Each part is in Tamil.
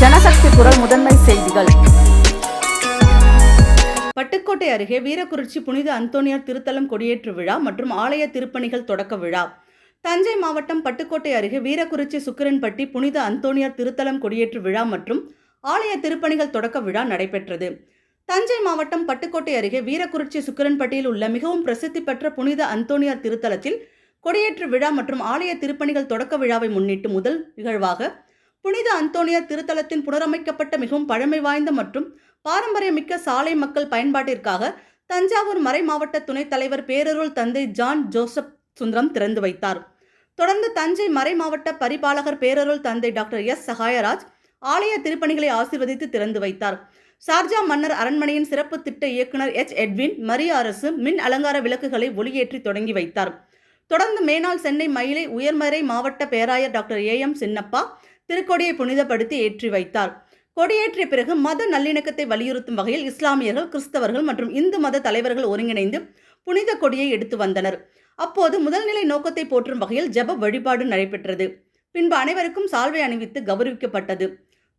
ஜனசக்தி குரல் முதன்மை செய்திகள். பட்டுக்கோட்டை அருகே வீரக்குறிச்சி புனித அந்தோனியார் திருத்தலம் கொடியேற்று விழா மற்றும் ஆலய திருப்பணிகள் தொடக்க விழா. தஞ்சை மாவட்டம் பட்டுக்கோட்டை அருகே வீரக்குறிச்சி சுக்கிரன்பட்டி புனித அந்தோனியார் திருத்தலம் கொடியேற்று விழா மற்றும் ஆலய திருப்பணிகள் தொடக்க விழா நடைபெற்றது. தஞ்சை மாவட்டம் பட்டுக்கோட்டை அருகே வீரக்குறிச்சி சுக்கிரன்பட்டியில் உள்ள மிகவும் பிரசித்தி பெற்ற புனித அந்தோனியார் திருத்தலத்தில் கொடியேற்று விழா மற்றும் ஆலய திருப்பணிகள் தொடக்க விழாவை முன்னிட்டு முதல் நிகழ்வாக புனித அந்தோனியார் திருத்தலத்தின் புனரமைக்கப்பட்ட மிகவும் பழமை வாய்ந்த மற்றும் பாரம்பரியமிக்க சாலை மக்கள் பயன்பாட்டிற்காக தஞ்சாவூர் மறை மாவட்ட துணைத் தலைவர் பேரருள் தந்தை ஜான் ஜோசப் சுந்தரம் திறந்து வைத்தார். தொடர்ந்து தஞ்சை மறை மாவட்ட பரிபாலகர் பேரருள் தந்தை டாக்டர் எஸ். சகாயராஜ் ஆலய திருப்பணிகளை ஆசிர்வதித்து திறந்து வைத்தார். சார்ஜா மன்னர் அரண்மனையின் சிறப்பு திட்ட இயக்குனர் எச். எட்வின் மரிய அரசு மின் அலங்கார விளக்குகளை ஒளியேற்றி தொடங்கி வைத்தார். தொடர்ந்து மேனாள் சென்னை மயிலை உயர்மறை மாவட்ட பேராயர் டாக்டர் ஏ. எம். சின்னப்பா திருக்கொடியை புனிதப்படுத்தி ஏற்றி வைத்தார். கொடியேற்றிய பிறகு மத நல்லிணக்கத்தை வலியுறுத்தும் வகையில் இஸ்லாமியர்கள் கிறிஸ்தவர்கள் மற்றும் இந்து மத தலைவர்கள் ஒருங்கிணைந்து புனித கொடியை எடுத்து வந்தனர். அப்போது முதல்நிலை நோக்கத்தை போற்றும் வகையில் ஜெப வழிபாடு நடைபெற்றது. பின்பு அனைவருக்கும் சால்வை அணிவித்து கௌரவிக்கப்பட்டது.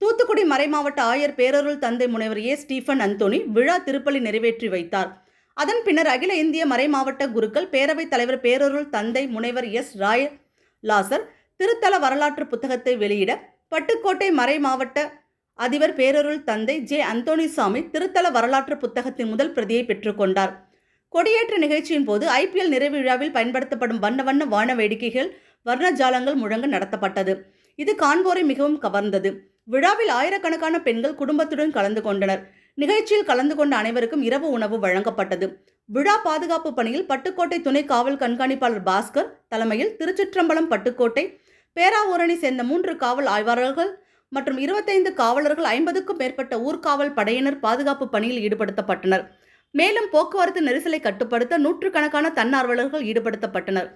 தூத்துக்குடி மறைமாவட்ட ஆயர் பேரருள் தந்தை முனைவர் ஏ. ஸ்டீஃபன் அந்தோணி விழா திருப்பலி நிறைவேற்றி வைத்தார். அதன் பின்னர் அகில இந்திய மறைமாவட்ட குருக்கள் பேரவைத் தலைவர் பேரருள் தந்தை முனைவர் எஸ். ராய லாசர் திருத்தல வரலாற்று புத்தகத்தை வெளியிட பட்டுக்கோட்டை மறை மாவட்ட அதிபர் பேரருள் தந்தை ஜே. அந்தோணிசாமி திருத்தல வரலாற்று புத்தகத்தின் முதல் பிரதியை பெற்றுக்கொண்டார் கொடியேற்ற நிகழ்ச்சியின் போது ஐபிஎல் நிறைவு விழாவில் பயன்படுத்தப்படும் வண்ண வண்ண வான வேடிக்கைகள் வர்ணஜாலங்கள் முழங்க நடத்தப்பட்டது. இது காண்போரை மிகவும் கவர்ந்தது. விழாவில் ஆயிரக்கணக்கான பெண்கள் குடும்பத்துடன் கலந்து கொண்டனர். நிகழ்ச்சியில் கலந்து கொண்ட அனைவருக்கும் இரவு உணவு வழங்கப்பட்டது. விழா பாதுகாப்பு பணியில் பட்டுக்கோட்டை துணை காவல் கண்காணிப்பாளர் பாஸ்கர் தலைமையில் திருச்சிற்றம்பலம் பட்டுக்கோட்டை பேராவூரணி சேர்ந்த மூன்று காவல் ஆய்வாளர்கள் மற்றும் இருபத்தைந்து காவலர்கள் ஐம்பதுக்கும் மேற்பட்ட ஊர்காவல் படையினர் பாதுகாப்பு பணியில் ஈடுபடுத்தப்பட்டனர். மேலும் போக்குவரத்து நெரிசலை கட்டுப்படுத்த நூற்றுக்கணக்கான தன்னார்வலர்கள் ஈடுபடுத்தப்பட்டனர்.